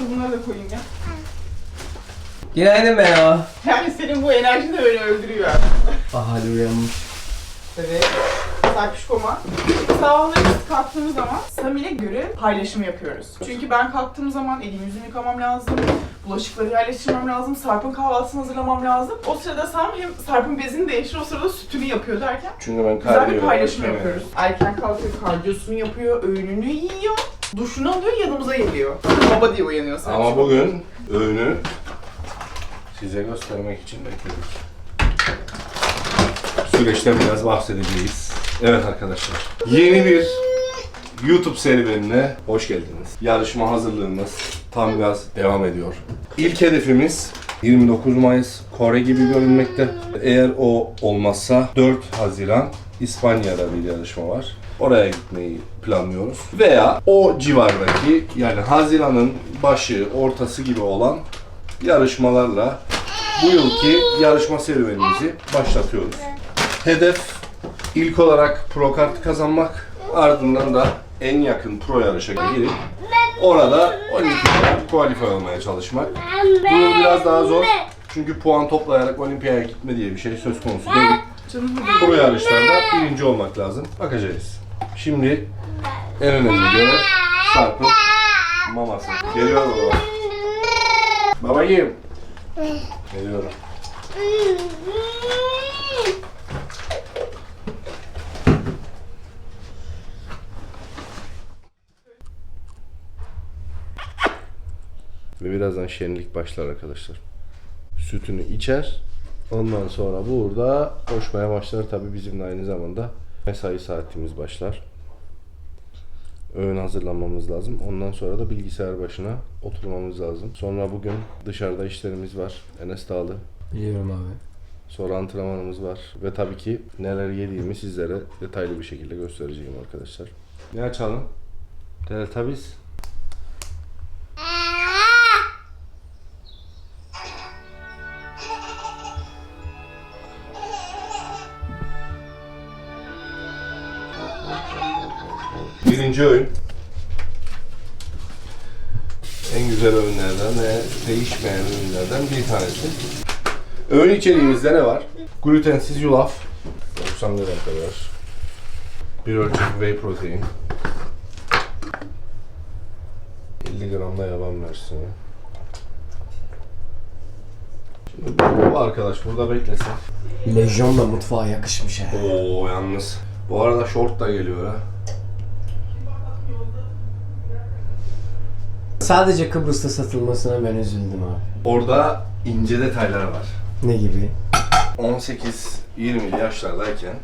Dur bunları da koyayım ya. Günaydın Melo. Yani senin bu enerjin de beni öldürüyor. Ah hadi uyanmış. Evet. Sarpişkoma. Sabahları biz kalktığımız zaman Samil'e göre paylaşım yapıyoruz. Çünkü ben kalktığım zaman elimi yüzümü yıkamam lazım. Bulaşıkları yerleştirmem lazım. Sarp'ın kahvaltısını hazırlamam lazım. O sırada Sam hem Sarp'ın bezini değiştir, o sırada sütünü yapıyor derken Çünkü ben güzel bir kardiyo paylaşım yapıyoruz. Erken kalkıyor, kardiyosunu yapıyor, öğününü yiyor. Duşunu alıyor, yanımıza geliyor. Baba diye uyanıyor Sarp. Ama bugün öğünü size göstermek için bekledik. Süreçten biraz bahsedeceğiz. Evet arkadaşlar. Yeni bir YouTube serüvenine hoş geldiniz. Yarışma hazırlığımız tam gaz devam ediyor. İlk hedefimiz 29 Mayıs Kore gibi görünmekte. Eğer o olmazsa 4 Haziran İspanya'da bir yarışma var. Oraya gitmeyi planlıyoruz. Veya o civardaki yani Haziran'ın başı, ortası gibi olan yarışmalarla bu yılki yarışma serüvenimizi başlatıyoruz. Hedef ilk olarak pro kart kazanmak, ardından da en yakın pro yarışa girip orada olimpiyaya kualifiye olmaya çalışmak. Bu yıl biraz daha zor. Çünkü puan toplayarak olimpiyaya gitme diye bir şey söz konusu değil. Pro yarışlarda birinci olmak lazım. Bakacağız. Şimdi en önemli görev Sarp'ın maması. Geliyor baba. Babacığım. Geliyorum. Ve birazdan şenlik başlar arkadaşlar. Sütünü içer. Ondan sonra burada koşmaya başlar. Tabii bizim de aynı zamanda mesai saatimiz başlar öğün hazırlamamız lazım. Ondan sonra da bilgisayar başına oturmamız lazım. Sonra bugün dışarıda işlerimiz var. Enes Dağlı. Biliyorum abi. Sonra antrenmanımız var. Ve tabii ki neler yediğimi sizlere detaylı bir şekilde göstereceğim arkadaşlar. Ne açalım? Delta 11. öğün. En güzel öğünlerden ve değişmeyen öğünlerden bir tanesi. Öğün içeriğimizde ne var? Glutensiz yulaf. 90 gram kadar. Bir ölçek whey protein. 50 gram da yaban mersini. Şimdi bu arkadaş burada beklesin. Lejyon da mutfağa yakışmış he. Oo yalnız. Bu arada short da geliyor ha. Sadece Kıbrıs'ta satılmasına ben üzüldüm abi. Orada ince detaylar var. Ne gibi? 18-20 yaşlardayken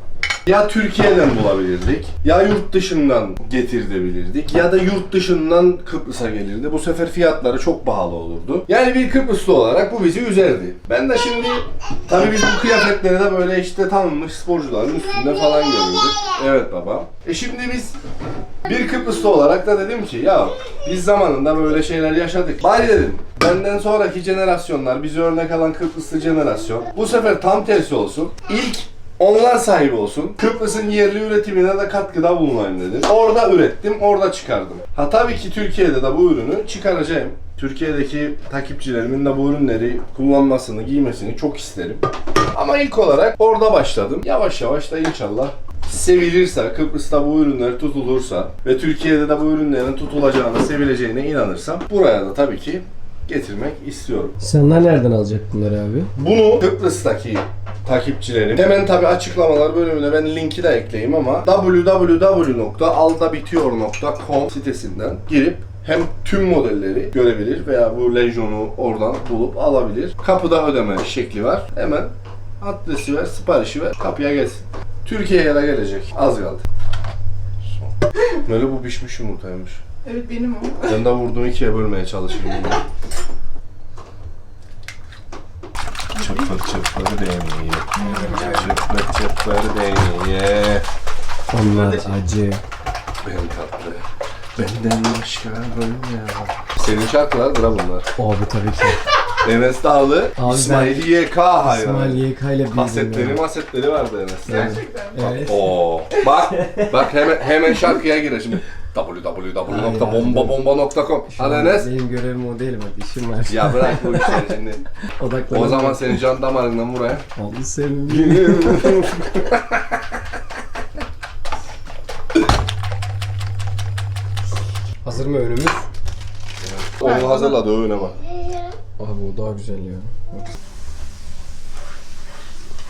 ya Türkiye'den bulabilirdik, ya yurt dışından getirtebilirdik, ya da yurt dışından Kıbrıs'a gelirdi. Bu sefer fiyatları çok pahalı olurdu. Yani bir Kıbrıslı olarak bu bizi üzerdi. Ben de şimdi, tabii biz bu kıyafetleri de böyle işte tanınmış sporcuların üstünde falan görüyorduk. Evet baba. E şimdi biz bir Kıbrıslı olarak da dedim ki ya biz zamanında böyle şeyler yaşadık. Bari dedim benden sonraki jenerasyonlar bizi örnek alan Kıbrıslı jenerasyon bu sefer tam tersi olsun. İlk onlar sahibi olsun. Kıbrıs'ın yerli üretimine de katkıda bulunayım dedim. Orada ürettim, orada çıkardım. Ha tabii ki Türkiye'de de bu ürünü çıkaracağım. Türkiye'deki takipçilerimin de bu ürünleri kullanmasını, giymesini çok isterim. Ama ilk olarak orada başladım. Yavaş yavaş da inşallah sevilirse, Kıbrıs'ta bu ürünler tutulursa ve Türkiye'de de bu ürünlerin tutulacağına, sevileceğine inanırsam buraya da tabii ki getirmek istiyorum. Senden nereden alacak bunları abi? Bunu Kıbrıs'taki takipçilerim hemen tabi açıklamalar bölümüne ben linki de ekleyeyim ama www.aldabitiyor.com sitesinden girip hem tüm modelleri görebilir veya bu Legion'u oradan bulup alabilir. Kapıda ödeme şekli var. Hemen adresi ver, siparişi ver, kapıya gelsin. Türkiye'ye de gelecek. Az kaldı. Böyle bu pişmiş yumurtaymış. Evet benim o. Ben de vurdum ikiye bölmeye çalışayım bunu. Çıpır çıpır değmiyor. Çıpır çıpır değmiyor. Onlar acı. Ben tatlı. Benden başka böyle ya. Senin şarkılardır ha bunlar. Abi tabii ki. Enes Dağlı, Abi İsmail YK hayranı. İsmail YK ile büyüdüm Kasetleri masetleri vardı Enes'te. Gerçekten. Evet. Oo. Bak, bak hemen hemen şarkıya gir şimdi. www.bombabomba.com Hadi Enes. Benim görevim o değil bak işim var. Ya bırak bu işleri şimdi. Odaklan. O zaman seni can damarından buraya. Oldu senin. Hazır mı önümüz? Onu hazırladı öğüne bak. Abi o daha güzel ya.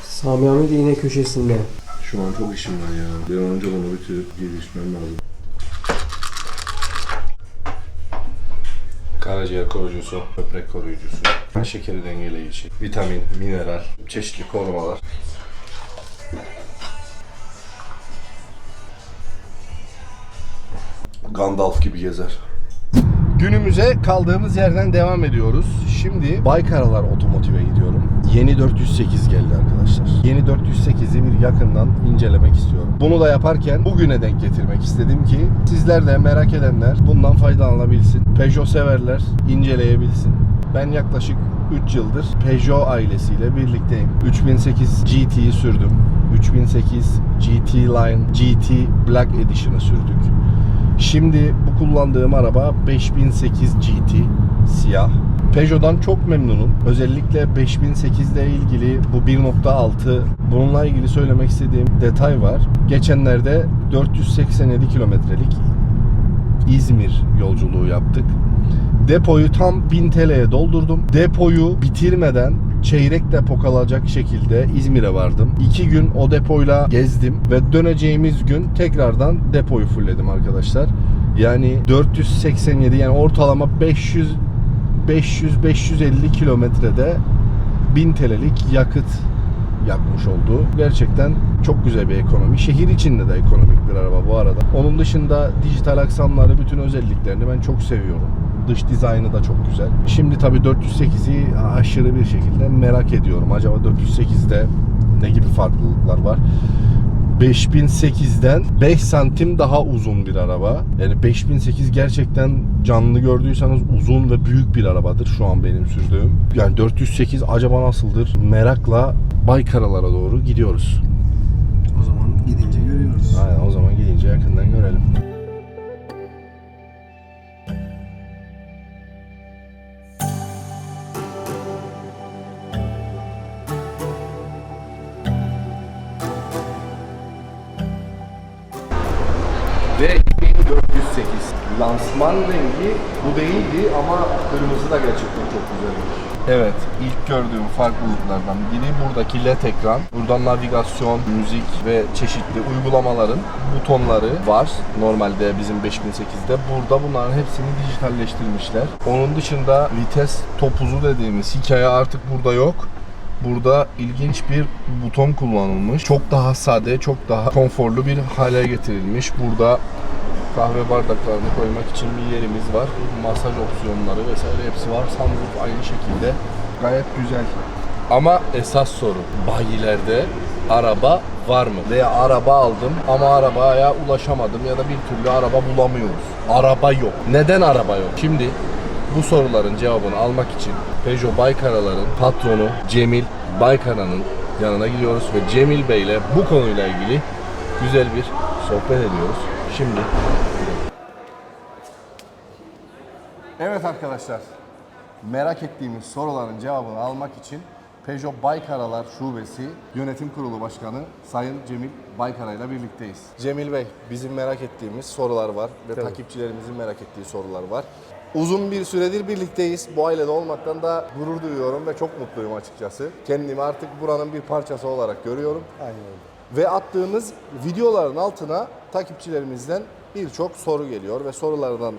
Sami Ahmet yine köşesinde. Şu an çok işim var ya. Bir an önce onu bitirip gelişmem lazım. Karaciğer koruyucusu, böbrek koruyucusu, kan şekeri dengeleyici, vitamin, mineral, çeşitli korumalar. Gandalf gibi gezer. Günümüze kaldığımız yerden devam ediyoruz. Şimdi Baykaralar Otomotiv'e gidiyorum. Yeni 408 geldi arkadaşlar. Yeni 408'i bir yakından incelemek istiyorum. Bunu da yaparken bugüne denk getirmek istedim ki sizler de merak edenler bundan faydalanabilsin. Peugeot severler inceleyebilsin. Ben yaklaşık 3 yıldır Peugeot ailesiyle birlikteyim. 3008 GT'yi sürdüm. 3008 GT Line GT Black Edition'ı sürdük. Şimdi bu kullandığım araba 5008 GT siyah. Peugeot'dan çok memnunum. Özellikle 5008 ile ilgili bu 1.6 bununla ilgili söylemek istediğim detay var. Geçenlerde 487 kilometrelik İzmir yolculuğu yaptık. Depoyu tam 1000 TL'ye doldurdum. Depoyu bitirmeden çeyrek depo kalacak şekilde İzmir'e vardım. İki gün o depoyla gezdim ve döneceğimiz gün tekrardan depoyu fullledim arkadaşlar. Yani 487 yani ortalama 500 500-550 kilometrede 1000 TL'lik yakıt yakmış oldu. Gerçekten çok güzel bir ekonomi. Şehir içinde de ekonomik bir araba bu arada. Onun dışında dijital aksamları, bütün özelliklerini ben çok seviyorum. Dış dizaynı da çok güzel. Şimdi tabii 408'i aşırı bir şekilde merak ediyorum. Acaba 408'de ne gibi farklılıklar var? 5008'den 5 santim daha uzun bir araba. Yani 5008 gerçekten canlı gördüyseniz uzun ve büyük bir arabadır şu an benim sürdüğüm. Yani 408 acaba nasıldır? Merakla Baykaralara doğru gidiyoruz. O zaman gidince görüyoruz. Aynen o zaman gidince yakından görelim. Lansman rengi bu değildi ama kırmızı da gerçekten çok güzelmiş. Evet, ilk gördüğüm farklılıklardan biri buradaki LED ekran. Burada navigasyon, müzik ve çeşitli uygulamaların butonları var. Normalde bizim 5008'de. Burada bunların hepsini dijitalleştirmişler. Onun dışında vites topuzu dediğimiz hikaye artık burada yok. Burada ilginç bir buton kullanılmış. Çok daha sade, çok daha konforlu bir hale getirilmiş. Burada kahve bardaklarını koymak için bir yerimiz var. Masaj opsiyonları vesaire hepsi var. Sunroof aynı şekilde. Gayet güzel. Ama esas soru bayilerde araba var mı? Veya araba aldım ama arabaya ulaşamadım ya da bir türlü araba bulamıyoruz. Araba yok. Neden araba yok? Şimdi bu soruların cevabını almak için Peugeot Baykara'ların patronu Cemil Baykara'nın yanına gidiyoruz ve Cemil Bey ile bu konuyla ilgili güzel bir sohbet ediyoruz. Şimdi Evet arkadaşlar. Merak ettiğimiz soruların cevabını almak için Peugeot Baykaralar Şubesi Yönetim Kurulu Başkanı Sayın Cemil Baykara ile birlikteyiz. Cemil Bey, bizim merak ettiğimiz sorular var ve takipçilerimizin merak ettiği sorular var. Uzun bir süredir birlikteyiz. Bu ailede olmaktan da gurur duyuyorum ve çok mutluyum açıkçası. Kendimi artık buranın bir parçası olarak görüyorum. Aynen öyle. Ve attığımız videoların altına takipçilerimizden birçok soru geliyor ve sorulardan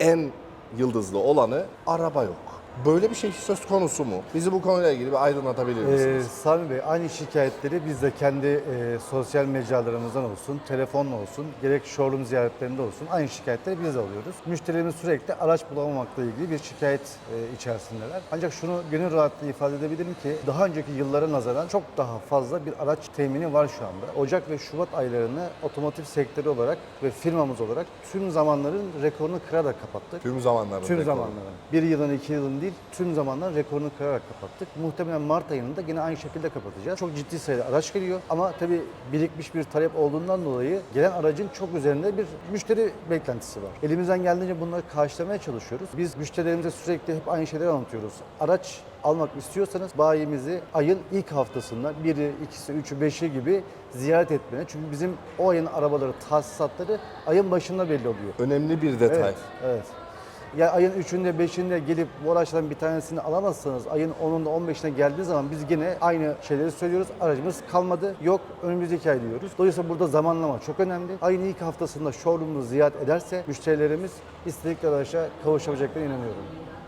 en yıldızlı olanı araba yok. Böyle bir şey söz konusu mu? Bizi bu konuyla ilgili bir aydınlatabilir Ee, misiniz? Sami Bey aynı şikayetleri biz de kendi e, sosyal mecralarımızdan olsun, telefonla olsun, gerek showroom ziyaretlerinde olsun aynı şikayetleri biz de alıyoruz. Müşterilerimiz sürekli araç bulamamakla ilgili bir şikayet e, içerisindeler. Ancak şunu gönül rahatlığı ifade edebilirim ki daha önceki yıllara nazaran çok daha fazla bir araç temini var şu anda. Ocak ve Şubat aylarını otomotiv sektörü olarak ve firmamız olarak tüm zamanların rekorunu kırarak kapattık. Tüm zamanların Tüm rekoru. zamanların. Bir yılın, iki yılın değil, değil, tüm zamanlar rekorunu kırarak kapattık. Muhtemelen Mart ayında yine aynı şekilde kapatacağız. Çok ciddi sayıda araç geliyor ama tabii birikmiş bir talep olduğundan dolayı gelen aracın çok üzerinde bir müşteri beklentisi var. Elimizden geldiğince bunları karşılamaya çalışıyoruz. Biz müşterilerimize sürekli hep aynı şeyleri anlatıyoruz. Araç almak istiyorsanız bayimizi ayın ilk haftasında biri, ikisi, üçü, beşi gibi ziyaret etmeye. Çünkü bizim o ayın arabaları, tahsisatları ayın başında belli oluyor. Önemli bir detay. Evet, evet. Ya ayın 3'ünde 5'inde gelip bu araçların bir tanesini alamazsanız ayın 10'unda 15'ine geldiği zaman biz yine aynı şeyleri söylüyoruz. Aracımız kalmadı. Yok önümüzdeki ay diyoruz. Dolayısıyla burada zamanlama çok önemli. Ayın ilk haftasında showroom'u ziyaret ederse müşterilerimiz istedikleri araca kavuşabileceklerine inanıyorum.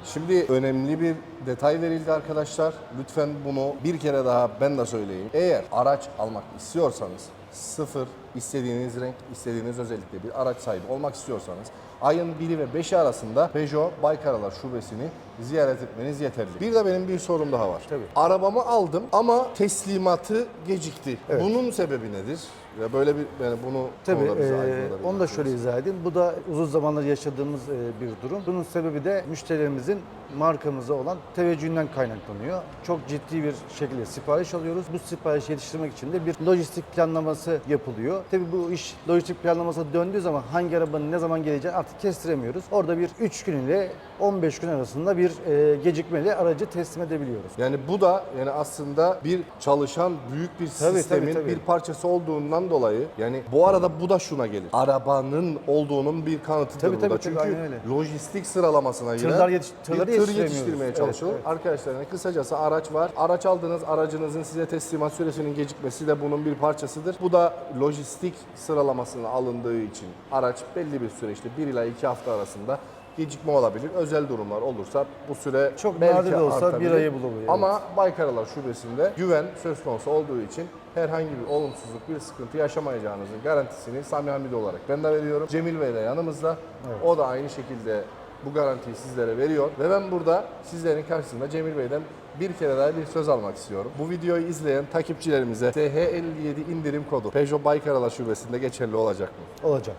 Şimdi önemli bir detay verildi arkadaşlar. Lütfen bunu bir kere daha ben de söyleyeyim. Eğer araç almak istiyorsanız sıfır istediğiniz renk, istediğiniz özellikle bir araç sahibi olmak istiyorsanız ayın 1'i ve 5'i arasında Peugeot Baykaralar şubesini ziyaret etmeniz yeterli. Bir de benim bir sorum daha var. Tabii. Arabamı aldım ama teslimatı gecikti. Bunun sebebi nedir? Ya böyle bir yani bunu Tabii onu da bize e, onu da şöyle izah edeyim. Bu da uzun zamandır yaşadığımız e, bir durum. Bunun sebebi de müşterilerimizin markamıza olan teveccühünden kaynaklanıyor. Çok ciddi bir şekilde sipariş alıyoruz. Bu siparişi yetiştirmek için de bir lojistik planlaması yapılıyor. Tabii bu iş lojistik planlaması döndüğü zaman hangi arabanın ne zaman geleceğini artık kestiremiyoruz. Orada bir 3 gün ile 15 gün arasında bir e, gecikmeli aracı teslim edebiliyoruz. Yani bu da yani aslında bir çalışan büyük bir Tabii, sistemin tabii, tabii. bir parçası olduğundan dolayı yani bu arada bu da şuna gelir. Arabanın olduğunun bir kanıtıdır Tabii, bu tabii, da. tabii, Çünkü aynen öyle. lojistik sıralamasına giren Tırlar yetiş- tır yetiştiremiyoruz. yetiştirmeye Evet, çalışıyor. evet. Arkadaşlar yani kısacası araç var. Araç aldınız aracınızın size teslimat süresinin gecikmesi de bunun bir parçasıdır. Bu da lojistik sıralamasına alındığı için araç belli bir süreçte 1 ila 2 hafta arasında gecikme olabilir. Özel durumlar olursa bu süre Çok belki nadir de olsa bir artabilir. ayı bulabilir, evet. Ama Baykaralar Şubesi'nde güven söz konusu olduğu için herhangi bir olumsuzluk, bir sıkıntı yaşamayacağınızın garantisini Sami Hamidi olarak ben de veriyorum. Cemil Bey de yanımızda. O da aynı şekilde bu garantiyi sizlere veriyor. Ve ben burada sizlerin karşısında Cemil Bey'den bir kere daha bir söz almak istiyorum. Bu videoyu izleyen takipçilerimize SH57 indirim kodu Peugeot Baykaralar Şubesi'nde geçerli olacak mı? Olacak.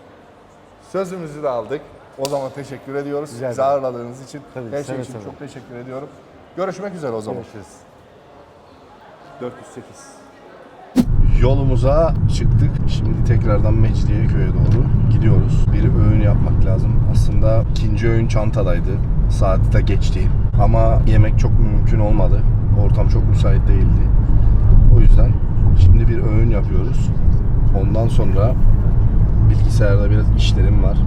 Sözümüzü de aldık. O zaman teşekkür ediyoruz. Rica Bizi ederim. ağırladığınız için. Tabii, Her şey seve için seve. çok teşekkür ediyorum. Görüşmek üzere o zaman. Görüşürüz. 408. Yolumuza çıktık. Şimdi tekrardan Mecidiyeköy'e doğru gidiyoruz. Bir öğün yapmak lazım. Aslında ikinci öğün çantadaydı. Saati de geçti. Ama yemek çok mümkün olmadı. Ortam çok müsait değildi. O yüzden şimdi bir öğün yapıyoruz. Ondan sonra bilgisayarda biraz işlerim var.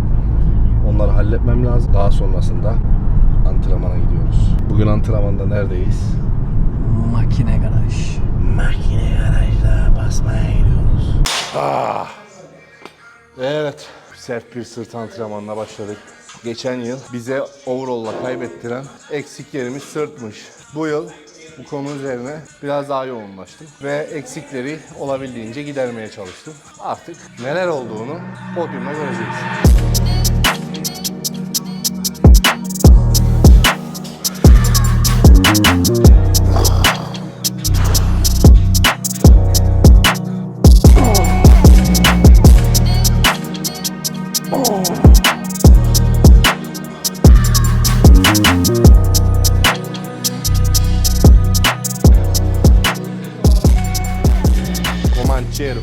Onları halletmem lazım. Daha sonrasında antrenmana gidiyoruz. Bugün antrenmanda neredeyiz? Makine garaj. Makine garajda basmaya gidiyoruz. Ah. Evet. Sert bir sırt antrenmanına başladık. Geçen yıl bize overall'la kaybettiren eksik yerimiz sırtmış. Bu yıl bu konu üzerine biraz daha yoğunlaştım ve eksikleri olabildiğince gidermeye çalıştım. Artık neler olduğunu podyumda göreceğiz. Comanchero.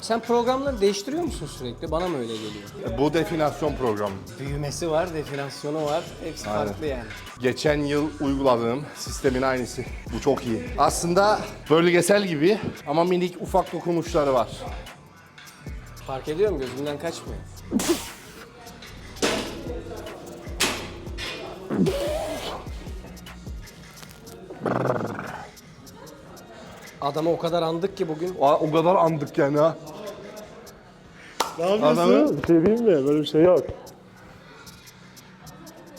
Sen programları değiştiriyor musun sürekli? Bana mı öyle geliyor? Bu definasyon programı. Büyümesi var, definasyonu var. Hepsi farklı yani. Geçen yıl uyguladığım sistemin aynısı. Bu çok iyi. Aslında bölgesel gibi ama minik ufak dokunuşları var. Fark ediyorum gözümden kaçmıyor. Adamı o kadar andık ki bugün. Aa, o kadar andık yani ha. Ne yapıyorsun? Bir şey diyeyim mi? Böyle bir şey yok.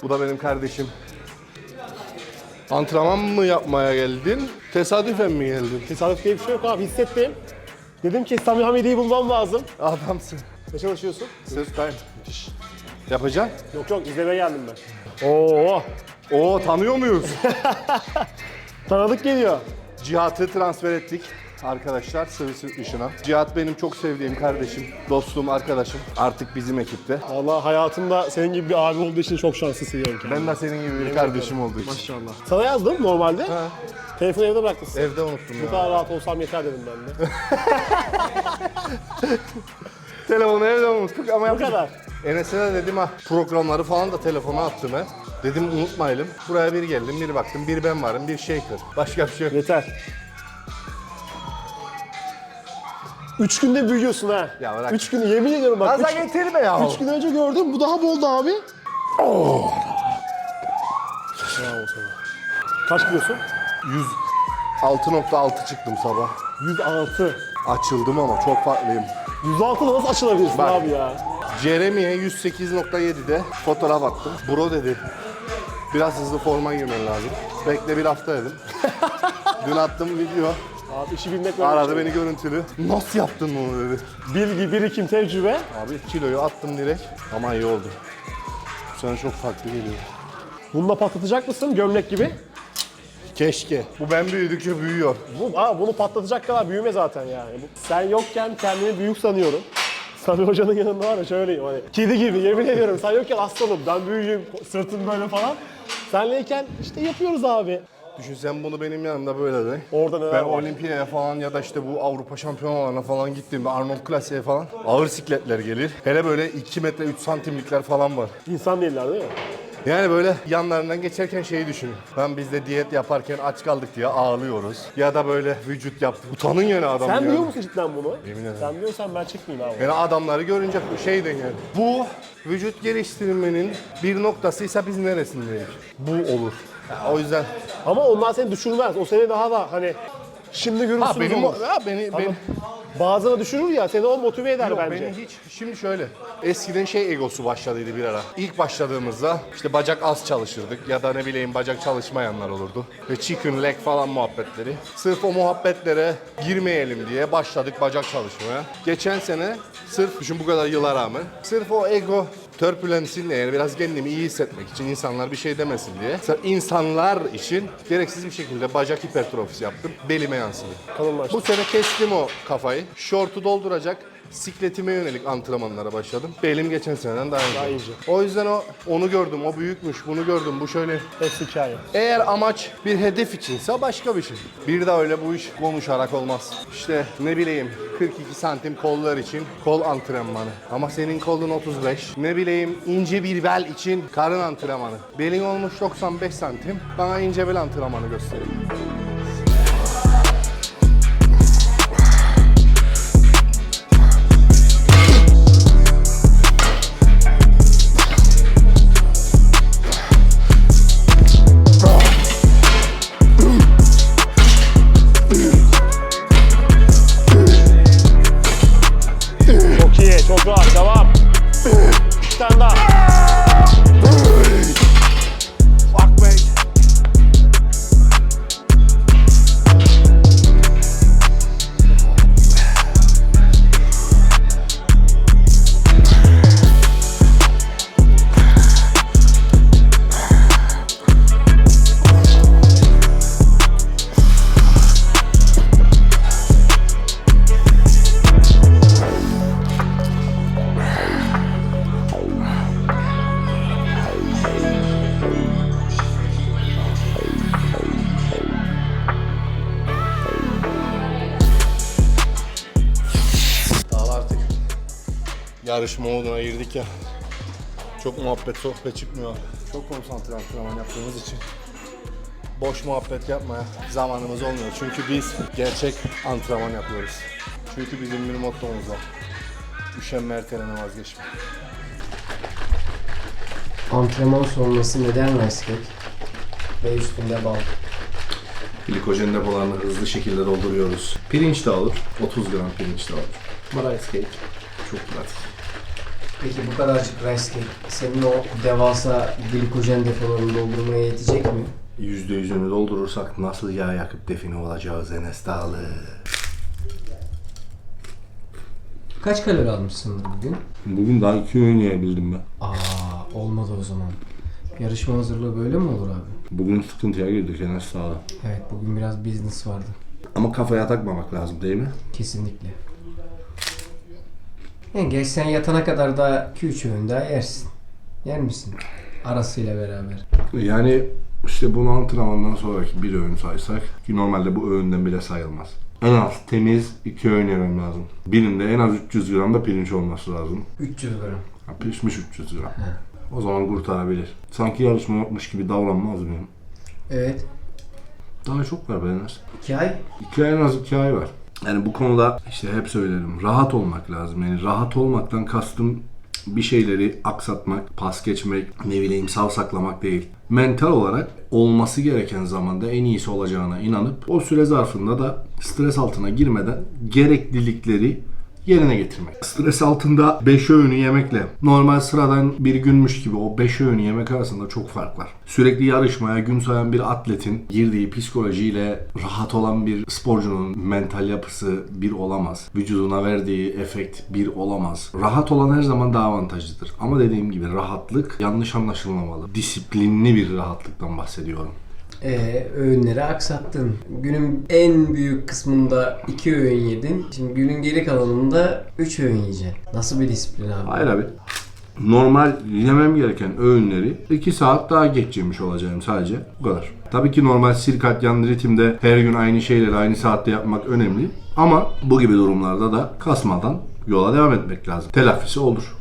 Bu da benim kardeşim. Antrenman mı yapmaya geldin? Tesadüfen mi geldin? Tesadüf diye bir şey yok abi. Hissettim. Dedim ki Sami Hamidi'yi bulmam lazım. Adamsın. Ne çalışıyorsun? Söz kayın. Yapacaksın. Yok yok izlemeye geldim ben. Oo, Oo tanıyor muyuz? tanıdık geliyor. Cihat'ı transfer ettik. Arkadaşlar yurt dışına. Cihat benim çok sevdiğim kardeşim, dostum, arkadaşım. Artık bizim ekipte. Valla hayatımda senin gibi bir abi olduğu için çok şanslısın yani. Ben de senin gibi bir kardeşim olduğu için. Maşallah. Sana yazdım normalde. Ha, Telefonu evde bırakmışsın. evde unuttum Bu ya. kadar rahat olsam yeter dedim ben de. Telefonu evde unuttuk ama Bu kadar. Enes'e de dedim ha programları falan da telefona attım he. Dedim unutmayalım. Buraya bir geldim, bir baktım, bir ben varım, bir shaker. Başka bir şey yok. Yeter. Üç günde büyüyorsun ha. Ya bırak. Üç gün yemin ediyorum bak. Gaza Üç, getirme ya. üç gün önce gördüm bu daha boldu abi. Oh. Bravo sana. Kaç kilosun? 106.6 çıktım sabah. 106. Açıldım ama çok farklıyım. 106 nasıl açılabilirsin Bak. abi ya? Jeremy'ye 108.7'de fotoğraf attım. Bro dedi. Biraz hızlı forma girmen lazım. Bekle bir hafta dedim. Dün attım video. Abi işi bilmek böyle. Aradı beni görüntülü. Nasıl yaptın bunu dedi. Bilgi, birikim, tecrübe. Abi kiloyu attım direkt. Ama iyi oldu. Bu sene çok farklı geliyor. Bununla patlatacak mısın gömlek gibi? Keşke. Bu ben büyüdükçe büyüyor. Bu, aa, bunu patlatacak kadar büyüme zaten yani. Bu- sen yokken kendimi büyük sanıyorum. Sami Hoca'nın yanında var ya şöyleyim hani kedi gibi yemin ediyorum sen yokken aslanım ben büyüğüm sırtım böyle falan. Senleyken işte yapıyoruz abi. Düşün sen bunu benim yanımda böyle de. Orada neler Ben var? olimpiyaya falan ya da işte bu Avrupa şampiyonalarına falan gittiğimde Arnold Classic'e falan ağır sikletler gelir. Hele böyle 2 metre 3 santimlikler falan var. İnsan değiller değil mi? Yani böyle yanlarından geçerken şeyi düşün. Ben biz de diyet yaparken aç kaldık diye ağlıyoruz. Ya da böyle vücut yaptık. Utanın yani adam Sen ya. biliyor musun cidden bunu? Yemin ederim. Sen biliyorsan ben çıkmayayım abi. Yani adamları görünce şey de yani. Bu vücut geliştirmenin bir noktasıysa biz neresindeyiz? Bu olur. O yüzden Ama onlar seni düşürmez. O seni daha da hani şimdi görürsünüz ha benim ha beni Tamam. ben Bazıları düşürür ya seni o motive eder Yok, bence. beni hiç şimdi şöyle eskiden şey egosu başladıydı bir ara. İlk başladığımızda işte bacak az çalışırdık ya da ne bileyim bacak çalışmayanlar olurdu. Ve chicken leg falan muhabbetleri. Sırf o muhabbetlere girmeyelim diye başladık bacak çalışmaya. Geçen sene sırf düşün bu kadar yıla rağmen sırf o ego törpülensin yani biraz kendimi iyi hissetmek için insanlar bir şey demesin diye sırf insanlar için gereksiz bir şekilde bacak hipertrofisi yaptım. Belime yansıdı. Kalınlaştı. Bu sene kestim o kafayı. Şortu dolduracak sikletime yönelik antrenmanlara başladım. Belim geçen seneden daha, Daha ince. O yüzden o onu gördüm, o büyükmüş, bunu gördüm, bu şöyle. Hepsi hikaye. Eğer amaç bir hedef içinse başka bir şey. Bir de öyle bu iş konuşarak olmaz. İşte ne bileyim 42 santim kollar için kol antrenmanı. Ama senin kolun 35. Ne bileyim ince bir bel için karın antrenmanı. Belin olmuş 95 santim. Bana ince bel antrenmanı gösterin. Yarışma moduna girdik ya. Çok muhabbet, sohbet çıkmıyor. Çok konsantre antrenman yaptığımız için boş muhabbet yapmaya zamanımız olmuyor. Çünkü biz gerçek antrenman yapıyoruz. Çünkü bizim bir mottomuz var. Üşenme erteleme vazgeçme. Antrenman sonrası neden rice cake? Ve üstünde bal. Glikojen depolarını hızlı şekilde dolduruyoruz. Pirinç de alır. 30 gram pirinç de alır. Rice cake. Çok pratik. Peki bu kadarcık rice cake senin o devasa glikojen depolarını doldurmaya yetecek mi? %100'ünü doldurursak nasıl yağ yakıp define olacağız Enes Dağlı. Kaç kalori almışsındır bugün? Bugün daha iki öğün yiyebildim ben. Aa olmadı o zaman. Yarışma hazırlığı böyle mi olur abi? Bugün sıkıntıya girdik Enes Dağlı. Evet bugün biraz business vardı. Ama kafaya takmamak lazım değil mi? Kesinlikle. Yani geç sen yatana kadar da 2-3 öğün daha yersin. Yer misin? Arasıyla beraber. Yani işte bunu antrenmandan sonraki bir öğün saysak ki normalde bu öğünden bile sayılmaz. En az temiz iki öğün yemem lazım. Birinde en az 300 gram da pirinç olması lazım. 300 gram. Ha, pişmiş 300 gram. O zaman kurtarabilir. Sanki yarışma yokmuş gibi davranmaz mıyım? Evet. Daha çok var be en az. 2 ay. İki ay en az iki ay var. Yani bu konuda işte hep söylerim. Rahat olmak lazım. Yani rahat olmaktan kastım bir şeyleri aksatmak, pas geçmek, ne bileyim savsaklamak değil. Mental olarak olması gereken zamanda en iyisi olacağına inanıp o süre zarfında da stres altına girmeden gereklilikleri yerine getirmek. Stres altında 5 öğünü yemekle normal sıradan bir günmüş gibi o 5 öğünü yemek arasında çok fark var. Sürekli yarışmaya gün sayan bir atletin girdiği psikolojiyle rahat olan bir sporcunun mental yapısı bir olamaz. Vücuduna verdiği efekt bir olamaz. Rahat olan her zaman daha avantajlıdır. Ama dediğim gibi rahatlık yanlış anlaşılmamalı. Disiplinli bir rahatlıktan bahsediyorum. Ee, öğünleri aksattın. Günün en büyük kısmında 2 öğün yedin. Şimdi günün geri kalanında 3 öğün yiyeceksin. Nasıl bir disiplin abi? Hayır abi. Normal yemem gereken öğünleri 2 saat daha geç yemiş olacağım sadece. Bu kadar. Tabii ki normal sirkadyan ritimde her gün aynı şeyleri aynı saatte yapmak önemli. Ama bu gibi durumlarda da kasmadan yola devam etmek lazım. Telafisi olur.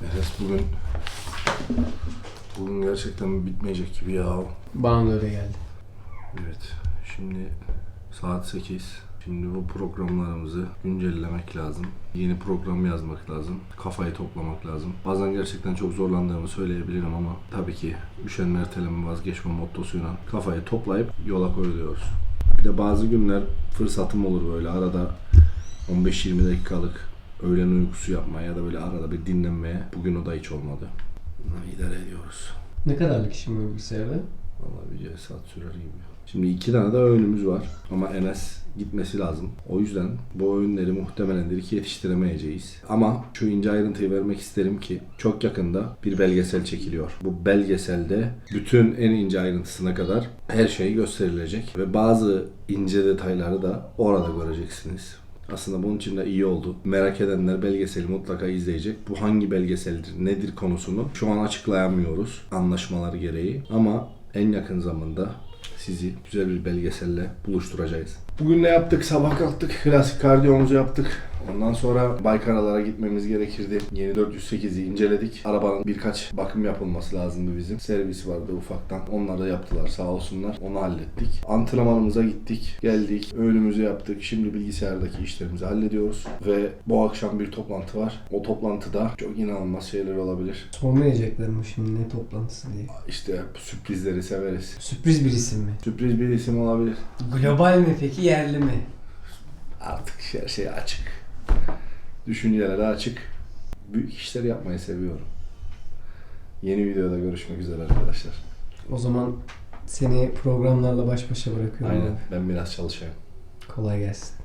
Evet bugün bugün gerçekten bitmeyecek gibi ya. Bana da öyle geldi. Evet. Şimdi saat 8. Şimdi bu programlarımızı güncellemek lazım. Yeni program yazmak lazım. Kafayı toplamak lazım. Bazen gerçekten çok zorlandığımı söyleyebilirim ama tabii ki üşenme erteleme vazgeçme mottosuyla kafayı toplayıp yola koyuluyoruz. Bir de bazı günler fırsatım olur böyle arada 15-20 dakikalık öğlen uykusu yapmaya ya da böyle arada bir dinlenmeye. Bugün o da hiç olmadı. Bunu idare ediyoruz. Ne kadarlık işin var bilgisayarda? Vallahi bir saat sürer gibi. Şimdi iki tane de öğünümüz var ama Enes gitmesi lazım. O yüzden bu öğünleri muhtemelen ki yetiştiremeyeceğiz. Ama şu ince ayrıntıyı vermek isterim ki çok yakında bir belgesel çekiliyor. Bu belgeselde bütün en ince ayrıntısına kadar her şey gösterilecek ve bazı ince detayları da orada göreceksiniz. Aslında bunun için de iyi oldu. Merak edenler belgeseli mutlaka izleyecek. Bu hangi belgeseldir, nedir konusunu şu an açıklayamıyoruz anlaşmalar gereği. Ama en yakın zamanda sizi güzel bir belgeselle buluşturacağız. Bugün ne yaptık? Sabah kalktık. Klasik kardiyomuzu yaptık. Ondan sonra Baykaralara gitmemiz gerekirdi. Yeni 408'i inceledik. Arabanın birkaç bakım yapılması lazımdı bizim. Servis vardı ufaktan. Onları da yaptılar sağ olsunlar. Onu hallettik. Antrenmanımıza gittik. Geldik. Öğünümüzü yaptık. Şimdi bilgisayardaki işlerimizi hallediyoruz. Ve bu akşam bir toplantı var. O toplantıda çok inanılmaz şeyler olabilir. Sormayacaklar mı şimdi ne toplantısı diye? İşte sürprizleri severiz. Sürpriz bir isim mi? Sürpriz bir isim olabilir. Global mi peki yerli mi? Artık her şey açık. Düşüncelere açık. Büyük işler yapmayı seviyorum. Yeni videoda görüşmek üzere arkadaşlar. O zaman seni programlarla baş başa bırakıyorum. Aynen. Ben biraz çalışayım. Kolay gelsin.